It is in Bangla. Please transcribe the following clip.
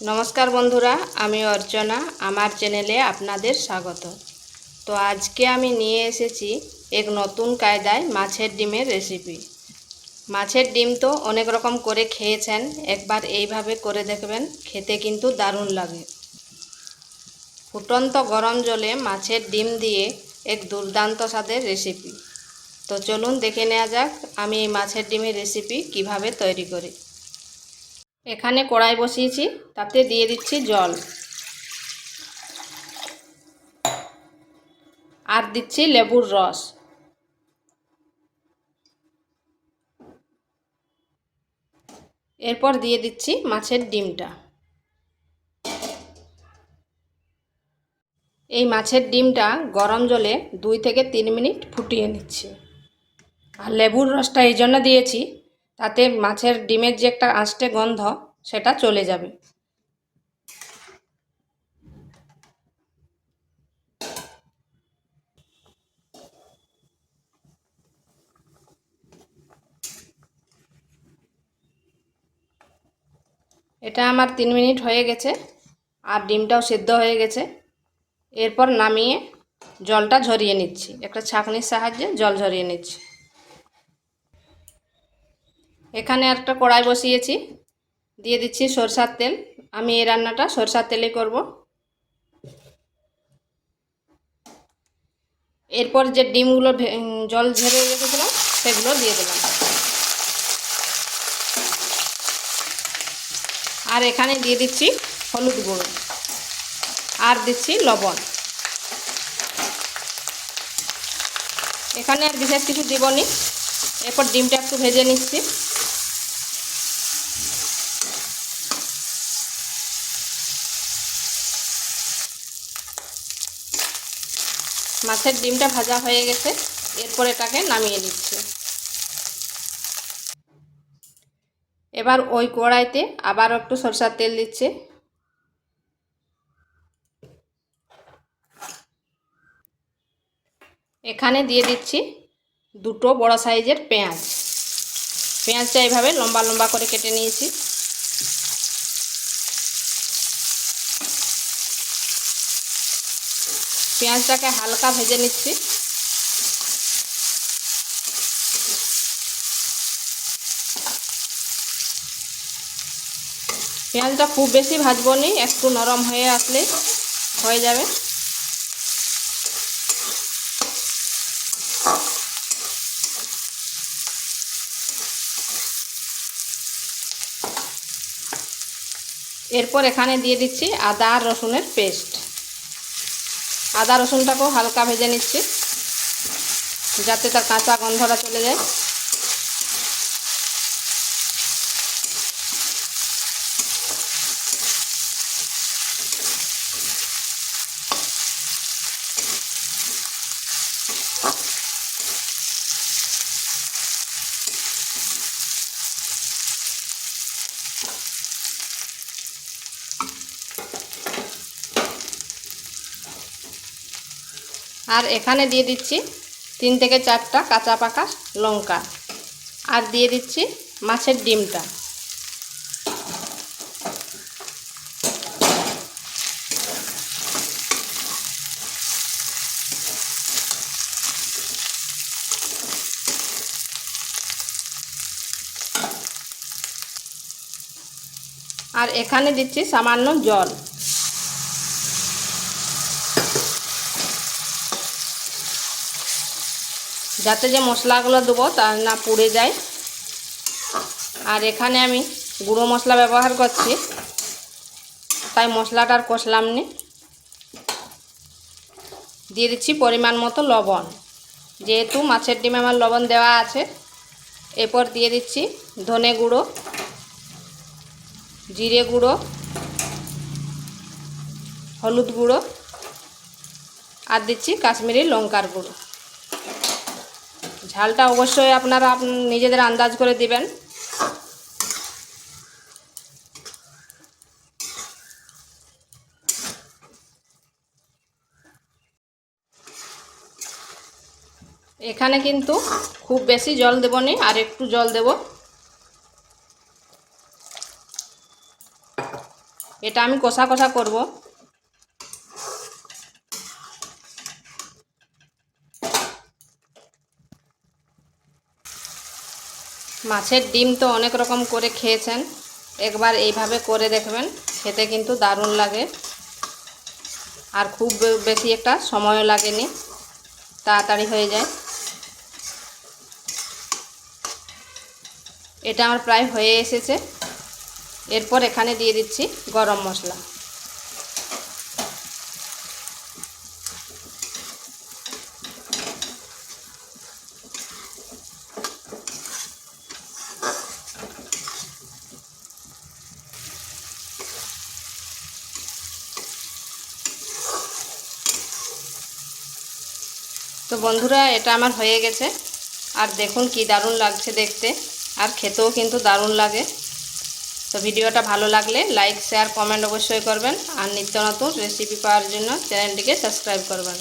নমস্কার বন্ধুরা, আমি অর্চনা, আমার চ্যানেলে আপনাদের স্বাগত। তো আজকে আমি নিয়ে এসেছি এক নতুন কায়দায় মাছের ডিমের রেসিপি মাছের ডিম তো অনেক রকম করে খেয়েছেন, একবার এইভাবে করে দেখবেন, খেতে কিন্তু দারুণ লাগে। ফুটন্ত গরম জলে মাছের ডিম দিয়ে এক দুর্দান্ত স্বাদের রেসিপি তো চলুন দেখে নেওয়া যাক আমি এই মাছের ডিমের রেসিপি কীভাবে তৈরি করি। এখানে কড়াই বসিয়েছি, তাতে দিয়ে দিচ্ছি জল। আর দিচ্ছি লেবুর রস। এরপর দিয়ে দিচ্ছি মাছের ডিমটা। এই মাছের ডিমটা গরম জলে দুই থেকে তিন মিনিট ফুটিয়ে নিচ্ছি। আর লেবুর রসটা এই জন্য দিয়েছি তাতে মাছের ডিমের যে একটা আঁশটে গন্ধ, সেটা চলে যাবে। এটা আমার তিন মিনিট হয়ে গেছে, আর ডিমটাও সেদ্ধ হয়ে গেছে। এরপর নামিয়ে জলটা ঝরিয়ে নিচ্ছি। একটা ছাঁকনির সাহায্যে জল ঝরিয়ে নিচ্ছি। এখানে একটা কড়াই বসিয়েছি। দিয়ে দিচ্ছি সরষার তেল। আমি এই রান্নাটা সরষার তেলে করব। এরপর যে ডিমগুলো জল ঝেড়ে রেখেছিলাম, সেগুলো দিয়ে দিলাম। আর এখানে দিয়ে দিচ্ছি হলুদ গুঁড়ো। আর দিচ্ছি লবণ। এখানে আর বিশেষ কিছু দিবনি এরপর ডিমটা একটু ভেজে নিচ্ছি। মাছের ডিমটা ভাজা হয়ে গেছে। এরপর এটাকে নামিয়ে নিচ্ছি। এবার ওই কড়াইতে আবার একটু সরষার তেল দিচ্ছে। এখানে দিয়ে দিচ্ছি দুটো বড় সাইজের পেঁয়াজ। পেঁয়াজটা এইভাবে লম্বা লম্বা করে কেটে নিয়েছি। পেঁয়াজটাকে হালকা ভেজে নিচ্ছি। পেঁয়াজটা খুব বেশি ভাজবো নি, একটু নরম হয়ে আসলে হয়ে যাবে। এরপর এখানে দিয়ে দিচ্ছি আদা আর রসুনের পেস্ট। আদা রসুনটাকেও হালকা ভেজে নিচ্ছি যাতে তার কাঁচা গন্ধটা চলে যায়। আর এখানে দিয়ে দিচ্ছি তিন থেকে চারটা কাঁচা পাকা লঙ্কা। আর দিয়ে দিচ্ছি মাছের ডিমটা। আর এখানে দিচ্ছি সামান্য জল। যাতে যে মশলাগুলো দেবো তা না পুড়ে যায়। আর এখানে আমি গুঁড়ো মশলা ব্যবহার করছি, তাই মশলাটা আর কষলাম নি। দিয়ে দিচ্ছি পরিমাণ মতো লবণ। যেহেতু মাছের ডিমে আমার লবণ দেওয়া আছে, এরপর দিয়ে দিচ্ছি ধনে গুঁড়ো, জিরে গুঁড়ো, হলুদ গুঁড়ো, আর দিচ্ছি কাশ্মীরি লঙ্কার গুঁড়ো। ঝালটা অবশ্যই আপনারা নিজেদের আন্দাজ করে দিবেন। এখানে কিন্তু খুব বেশি জল দেবো নি, আর একটু জল দেব। এটা আমি কষা কষা করব। মাছের ডিম তো অনেক রকম করে খেয়েছেন। একবার এইভাবে করে দেখবেন, খেতে কিন্তু দারুণ লাগে। আর খুব বেশি একটা সময়ও লাগেনি, তাড়াতাড়ি হয়ে যায়। এটা আমার প্রায় হয়ে এসেছে। এরপর এখানে দিয়ে দিচ্ছি গরম মশলা। তো বন্ধুরা, এটা আমার হয়ে গেছে। আর দেখুন কি দারুণ লাগছে দেখতে। আর খেতেও কিন্তু দারুণ লাগে। তো ভিডিওটা ভালো লাগলে লাইক, শেয়ার, কমেন্ট অবশ্যই করবেন। আর নিত্য নতুন রেসিপি পাওয়ার জন্য চ্যানেলটিকে সাবস্ক্রাইব করবেন।